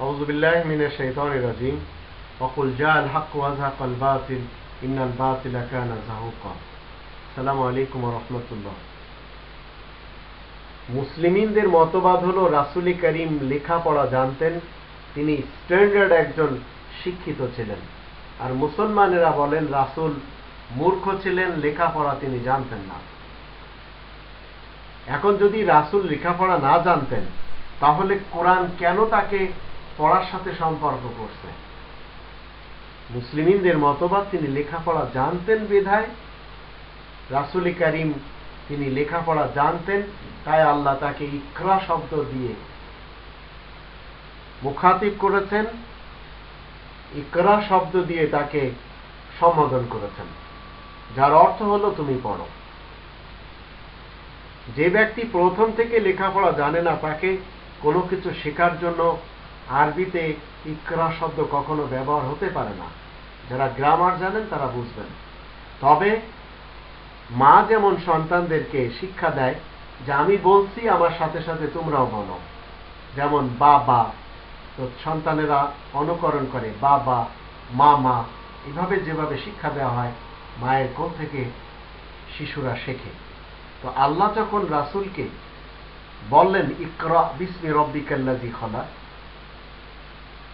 أعوذ بالله من الشيطان الرجيم وقل جاء الحق وزهق الباطل إن الباطل كان زهوقا السلام عليكم ورحمة الله মুসলিমিনদের মতবাদ হলো রাসুলি করিম লেখাপড়া জানতেন তিনি স্ট্যান্ডার্ড একজন শিক্ষিত ছিলেন আর মুসলমানেরা বলেন রাসুল মূর্খ ছিলেন লেখাপড়া তিনি জানতেন না এখন যদি রাসুল লেখাপড়া না জানতেন তাহলে কোরআন কেন তাকে পড়ার সাথে সম্পর্ক করছে। মুসলিমদের মতবাদ তিনি লেখাপড়া জানতেন বিধায়, রাসুলি করিম তিনি লেখাপড়া জানতেন, তাই আল্লাহ তাকে ইকরা শব্দ দিয়ে মুখাতিব করেছেন, ইকরা শব্দ দিয়ে তাকে সম্বোধন করেছেন। যার অর্থ হলো তুমি পড়ো। যে ব্যক্তি প্রথম থেকে লেখাপড়া জানে না, তাকে কোনো কিছু শেখার জন্য আরবিতে ইকরা শব্দ কখনো ব্যবহার হতে পারে না। যারা গ্রামার জানেন তারা বুঝবেন। তবে মা যেমন সন্তানদেরকে শিক্ষা দেয় যে আমি বলছি, আমার সাথে সাথে তোমরাও বলো। যেমন বাবা, তো সন্তানেরা অনুকরণ করে, বাবা, মামা, এভাবে যেভাবে শিক্ষা দেওয়া হয়, মায়ের কোল থেকে শিশুরা শেখে। তো আল্লাহ যখন রাসুলকে বললেন, ইকরা বিসমি রব্বিকাল্লাজি খলা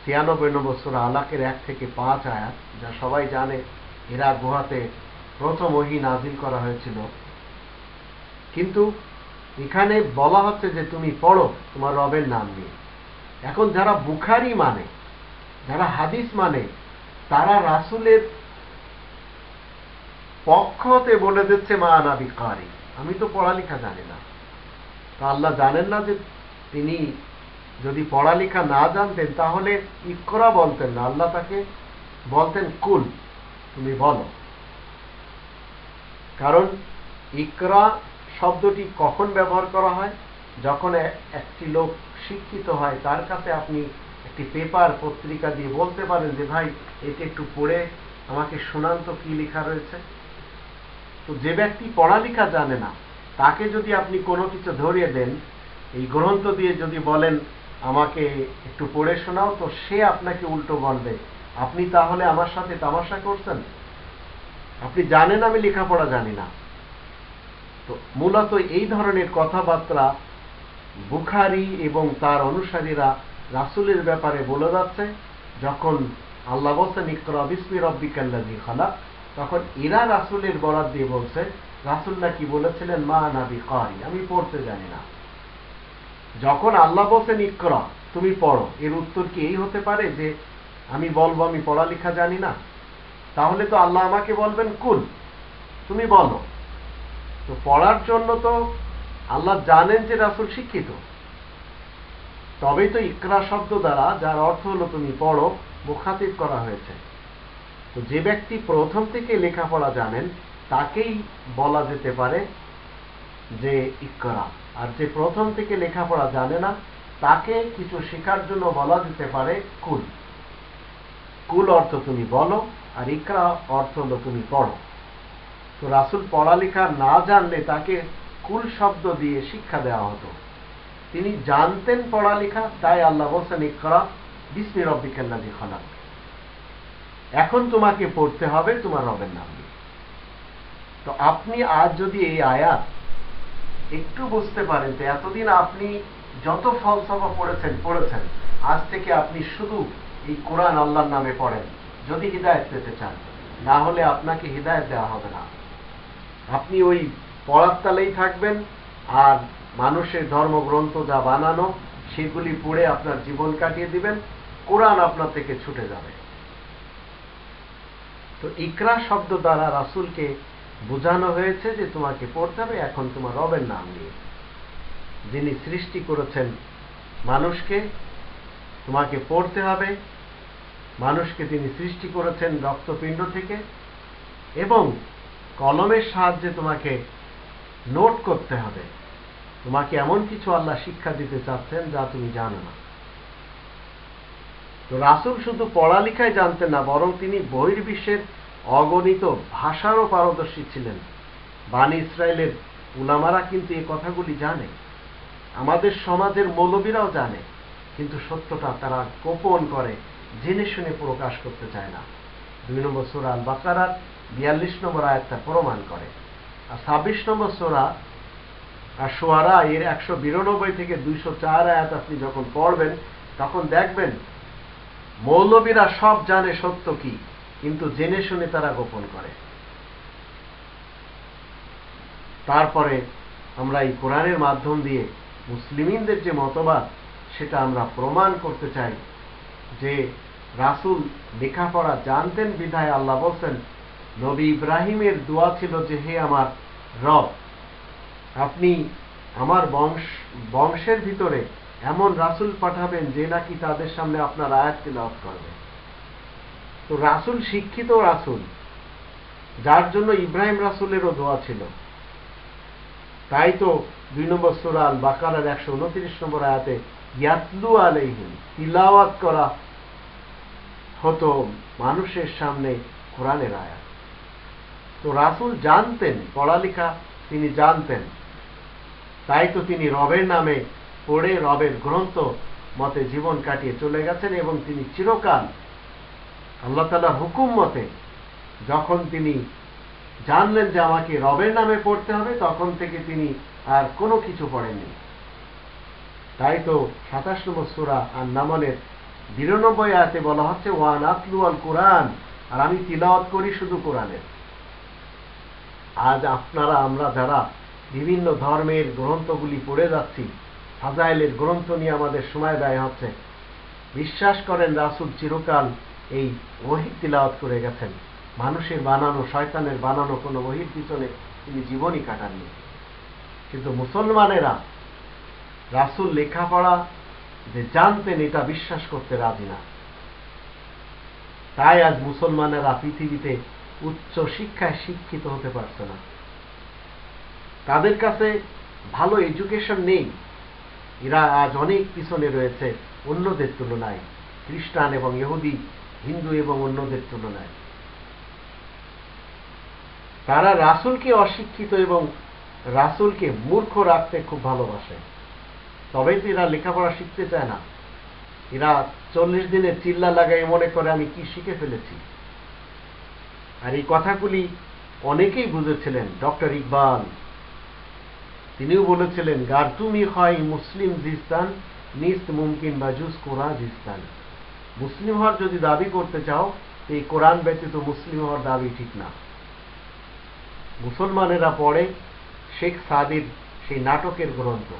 ছিয়ানব্বই নম্বর সুরা আলাকের এক থেকে পাঁচ আয়াত, যা সবাই জানে এরা গুহাতে প্রথম ওহি নাজিল করা হয়েছিল। কিন্তু এখানে বলা হচ্ছে যে তুমি পড়ো, তোমার রবের নাম নিয়ে। এখন যারা বুখারি মানে যারা হাদিস মানে তারা রাসুলের পক্ষতে বলে দিচ্ছে, মা আনাবি কারি আমি তো পড়ালেখা জানি না। তা আল্লাহ জানেন না যে তিনি যদি পড়ালেখা না জানতেন, তাহলে ইকরা বলতেন না। আল্লাহ তাকে বলতেন, কুল, তুমি বলো। কারণ ইকরা শব্দটি কখন ব্যবহার করা হয়? যখন একটি লোক শিক্ষিত হয়, তার কাছে আপনি একটি পেপার, পত্রিকা দিয়ে বলতে পারেন যে, ভাই, এটি একটু পড়ে আমাকে শোনান তো কি লেখা রয়েছে? তো যে ব্যক্তি পড়ালেখা জানে না, তাকে যদি আপনি কোনো কিছু ধরিয়ে দেন, এই গ্রন্থ দিয়ে যদি বলেন আমাকে একটু পড়ে শোনাও তো সে আপনাকে উল্টো বলবে। আপনি তাহলে আমার সাথে তামাশা করছেন? আপনি জানেন আমি লেখাপড়া জানি না। তো মূলত এই ধরনের কথাবার্তা বুখারি এবং তার অনুসারীরা রাসুলের ব্যাপারে বলে যাচ্ছে, যখন আল্লাহ বলছেন ইকরা বিসমি রব্বিকাল্লাজি খালা তখন এরা রাসুলের বরাদ দিয়ে বলছে, রাসুল নাকি বলেছিলেন, মা নাবি কারি? আমি পড়তে জানি না। যখন আল্লাহ বলছেন ইকরা তুমি পড়ো। এর উত্তর কি এই হতে পারে যে, আমি বলব, আমি পড়ালেখা জানি না? তাহলে তো আল্লাহ আমাকে বলবেন, কুল, তুমি বলো। তো পড়ার জন্য তো আল্লাহ জানেন যে রাসুল শিক্ষিত। তবেই তো ইকরা শব্দ দ্বারা, যার অর্থ হলো তুমি পড়ো, মুখাতিব করা হয়েছে। তো যে ব্যক্তি প্রথম থেকে লেখাপড়া জানেন, তাকেই বলা যেতে পারে যে ইকরা আর যে প্রথম থেকে লেখাপড়া জানে না, তাকে কিছু শেখার জন্য বলা যেতে পারে কুল। কুল অর্থ তুমি বলো, আর ইকরা অর্থ হলো তুমি পড়ো। তো রাসুল পড়ালেখা না জানলে তাকে কুল শব্দ দিয়ে শিক্ষা দেওয়া হতো। তিনি জানতেন পড়ালেখা, তাই আল্লাহ বলছেন, ইকরা, বিসমি রব্বিকাল্লাজি খালাক। এখন তোমাকে পড়তে হবে, তোমার রবের নাম। তো আপনি আজ যদি এই আয়াত একটু বুঝতে পারেন তো এতদিন আপনি যত ফলসফা পড়েছেন পড়েছেন, আজ থেকে আপনি শুধু এই কোরআন আল্লাহর নামে পড়েন, যদি হৃদায়ত পেতে চান। না হলে আপনাকে হৃদায়ত দেওয়া হবে না। আপনি ওই পড়ার তালেই থাকবেন, আর মানুষের ধর্মগ্রন্থ যা বানানো, সেগুলি পড়ে আপনার জীবন কাটিয়ে দিবেন, কোরআন আপনার থেকে ছুটে যাবে। তো ইকরা শব্দ দ্বারা রাসুলকে বোঝানো হয়েছে যে তোমাকে পড়তে হবে, এখন তোমার রবের নাম নিয়ে। যিনি সৃষ্টি করেছেন মানুষকে, তোমাকে পড়তে হবে। মানুষকে তিনি সৃষ্টি করেছেন রক্তপিণ্ড থেকে এবং কলমের সাহায্যে তোমাকে নোট করতে হবে। তোমাকে এমন কিছু আল্লাহ শিক্ষা দিতে চাচ্ছেন যা তুমি জানো না। তো রাসুল শুধু পড়ালেখায় জানতেন না, বরং তিনি বহির্বিশ্বের অগণিত ভাষারও পারদর্শী ছিলেন। বাণী ইসরায়েলের উলামারা কিন্তু এই কথাগুলি জানে। আমাদের সমাজের মৌলবীরাও জানে, কিন্তু সত্যটা তারা গোপন করে, জেনে শুনে প্রকাশ করতে চায় না। দুই নম্বর সোরা আল বাকারার বিয়াল্লিশ নম্বর আয়াতটা প্রমাণ করে। আর ছাব্বিশ নম্বর সোরা আর সোয়ারা এর একশো বিরানব্বই থেকে দুইশো চার আয়াত আপনি যখন পড়বেন, তখন দেখবেন, মৌলবীরা সব জানে সত্য কি। কিন্তু জেনে শুনে তারা গোপন করে। তারপরে আমরা এই কোরআনের মাধ্যম দিয়ে মুসলিমিনদের যে মতবাদ, সেটা আমরা প্রমাণ করতে চাই যে রাসুল লেখাপড়া জানতেন বিধায় আল্লাহ বলছেন, নবী ইব্রাহিমের দোয়া ছিল যে, হে আমার রব, আপনি আমার বংশ, বংশের ভিতরে এমন রাসুল পাঠাবেন যে নাকি তাদের সামনে আপনার আয়াত তিলাওয়াত করবে। তো রাসুল শিক্ষিত রাসুল, যার জন্য ইব্রাহিম রাসুলেরও দোয়া ছিল। তাই তো দুই নম্বর সুরাল বাকারার একশো উনত্রিশ নম্বর আয়াতে ইয়াতলু আলাইহিম, তিলাওয়াত করা হতো মানুষের সামনে কোরআনের আয়াত। তো রাসুল জানতেন, পড়ালেখা তিনি জানতেন। তাই তো তিনি রবের নামে পড়ে রবের গ্রন্থ মতে জীবন কাটিয়ে চলে গেছেন এবং তিনি চিরকাল আল্লাহ তালা হুকুম মতে যখন তিনি জানলেন যে আমাকে রবের নামে পড়তে হবে, তখন থেকে তিনি আর কোনো কিছু পড়েননি। তাই তো সাতাশ নম্বর সুরা আর নামনের বিরানব্বই আয়াতে বলা হচ্ছে ওয়ান আতলু আল কোরআন আর আমি তিলাওয়াত করি শুধু কোরআনের। আজ আপনারা, আমরা যারা বিভিন্ন ধর্মের গ্রন্থগুলি পড়ে যাচ্ছি, ফাজাইলের গ্রন্থ নিয়ে আমাদের সময় ব্যয় হচ্ছে। বিশ্বাস করেন রাসুল চিরকাল এই ওহিদ তিলাওয়াত করে গেছেন। মানুষের বানানো, শয়তানের বানানো কোনো ওহির পিছনে তিনি জীবনই কাটাননি। কিন্তু মুসলমানেরা রাসুল লেখাপড়া, যে জানতেন এটা বিশ্বাস করতে রাজি না। তাই আজ মুসলমানেরা পৃথিবীতে উচ্চ শিক্ষায় শিক্ষিত হতে পারছে না। তাদের কাছে ভালো এডুকেশন নেই। এরা আজ অনেক পিছনে রয়েছে, অন্যদের তুলনায়। খ্রিস্টান এবং ইহুদি হিন্দু এবং অন্যদের তুলনায়। তারা রাসুলকে অশিক্ষিত এবং রাসুলকে মূর্খ রাখতে খুব ভালোবাসে। তবেই তো এরা লেখাপড়া শিখতে চায় না। এরা চল্লিশ দিনে চিল্লা লাগাই মনে করে, আমি কি শিখে ফেলেছি? আর এই কথাগুলি অনেকেই বুঝেছিলেন, ডক্টর ইকবাল। তিনিও বলেছিলেন গার তুমি হয় মুসলিম জিস্তান, নিস্ত মুমকিন বাজুস কোরআন জিস্তান। মুসলিম হওয়ার যদি দাবি করতে চাও, এই কোরআন ব্যতীত মুসলিম হওয়ার দাবি ঠিক না। মুসলমানেরা পড়ে শেখ সাদির সেই নাটকের গ্রন্থ।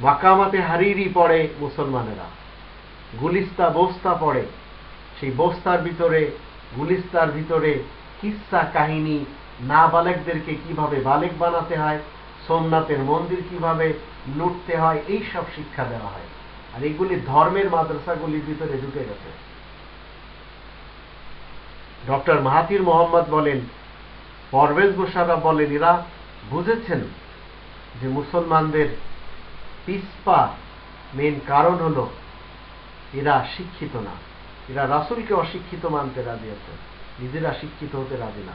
মাকামাতে হারিরি পড়ে মুসলমানেরা। গুলিস্তা বস্তা পড়ে। সেই বস্তার ভিতরে, গুলিস্তার ভিতরে কিসা কাহিনী না বালেকদেরকে কীভাবে বালেক বানাতে হয়, সোমনাথের মন্দির কীভাবে লুটতে হয় এই সব শিক্ষা দেওয়া হয়। আর এগুলি ধর্মের মাদ্রাসাগুলির ভিতরে ঢুকে গেছে। ডক্টর মাহাতির মোহাম্মদ বলেন পরভেজ গোসারা বলেন, এরা বুঝেছেন যে মুসলমানদের পিসপা মেন কারণ হলো এরা শিক্ষিত না। এরা রাসুলকে অশিক্ষিত মানতে রাজি আছে, নিজেরা শিক্ষিত হতে রাজি না।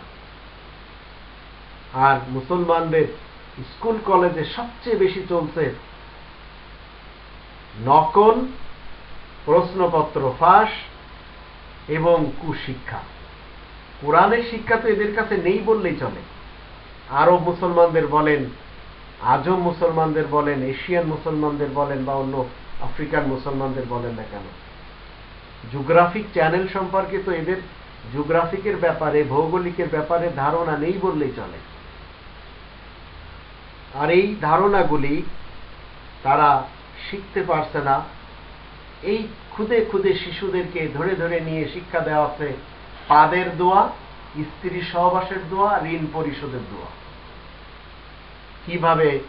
আর মুসলমানদের স্কুল, কলেজে সবচেয়ে বেশি চলছে নকল, প্রশ্নপত্র ফাঁস এবং কুশিক্ষা। কোরআনের শিক্ষা তো এদের কাছে নেই বললেই চলে। আরব মুসলমানদের বলেন, আজম মুসলমানদের বলেন, এশিয়ান মুসলমানদের বলেন বা অন্য আফ্রিকান মুসলমানদের বলেন না কেন। জিওগ্রাফিক চ্যানেল সম্পর্কে তো এদের জিওগ্রাফিকের ব্যাপারে, ভৌগোলিকের ব্যাপারে ধারণা নেই বললেই চলে। আর এই ধারণাগুলি তারা শিখতে পারছে না। এই খুদে খুদে শিশুদেরকে ধরে ধরে নিয়ে শিক্ষা দেওয়া হচ্ছে পাদের দোয়া, স্ত্রী সহবাসের দোয়া, ঋণ পরিশোধের দোয়া। কীভাবে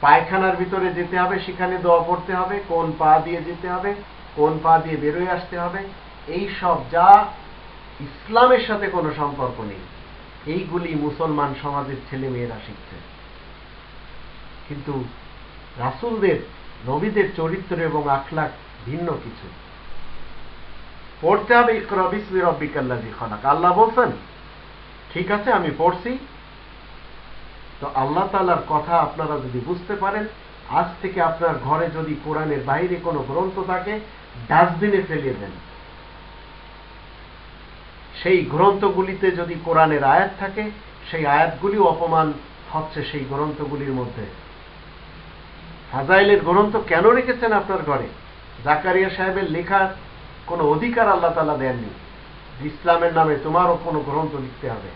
পায়খানার ভিতরে যেতে হবে, সেখানে দোয়া পড়তে হবে, কোন পা দিয়ে যেতে হবে, কোন পা দিয়ে বেরোয় আসতে হবে, এই সব যা ইসলামের সাথে কোনো সম্পর্ক নেই, এইগুলি মুসলমান সমাজের ছেলে মেয়েরা শিখছে। কিন্তু রাসুলদের, নবীদের চরিত্র এবং আখলাক ভিন্ন কিছু। পড়তে হবে ইকরবিসমি রব্বিকাল্লাজি খনাক আল্লাহ বলছেন, ঠিক আছে, আমি পড়ছি। তো আল্লাহ তালার কথা আপনারা যদি বুঝতে পারেন, আজ থেকে আপনার ঘরে যদি কোরআনের বাইরে কোনো গ্রন্থ থাকে, ডাস্টবিনে ফেলিয়ে দেন। সেই গ্রন্থগুলিতে যদি কোরআনের আয়াত থাকে, সেই আয়াতগুলিও অপমান হচ্ছে সেই গ্রন্থগুলির মধ্যে। ফাজাইলের গ্রন্থ কেন রেখেছেন আপনার ঘরে? জাকারিয়া সাহেবের লেখার কোনো অধিকার আল্লাহ তালা দেননি। ইসলামের নামে তোমারও কোনো গ্রন্থ লিখতে হবে।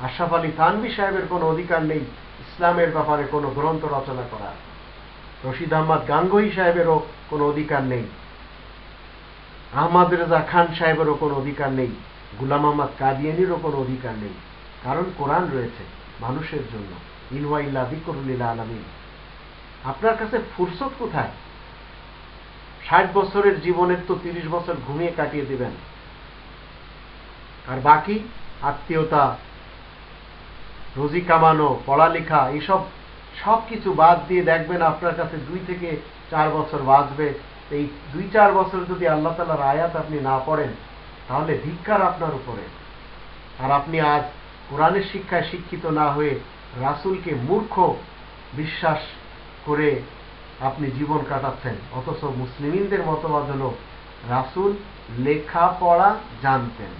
আশরাফ আলী থানবি সাহেবের কোনো অধিকার নেই, ইসলামের ব্যাপারে কোনো গ্রন্থ রচনা করার। রশিদ আহমদ গাঙ্গোহী সাহেবেরও কোনো অধিকার নেই। আহমদ রেজা খান সাহেবেরও কোনো অধিকার নেই। গুলাম আহমদ কাদিয়ানিরও কোনো অধিকার নেই। কারণ কোরআন রয়েছে মানুষের জন্য। ইনওয়াইল্লা বিকরুল্লিল্লা আলমিন। আপনার কাছে ফুরসত কোথায়? ষাট বছরের জীবনের তো তিরিশ বছর ঘুমিয়ে কাটিয়ে দিবেন। আর বাকি আত্মীয়তা, রোজি কামানো, পড়ালেখা এইসব সব কিছু বাদ দিয়ে দেখবেন আপনার কাছে দুই থেকে চার বছর বাঁচবে। এই দুই চার বছর যদি আল্লাহ তালার আয়াত আপনি না পড়েন, তাহলে ধিক্কার আপনার উপরে। আর আপনি আজ কোরআনের শিক্ষায় শিক্ষিত না হয়ে রাসুলকে মূর্খ, বিশ্বাস করে আপনি জীবন কাটাচ্ছেন। অথচ মুসলিমদের মতবাদ হল রাসুল লেখাপড়া জানতেন।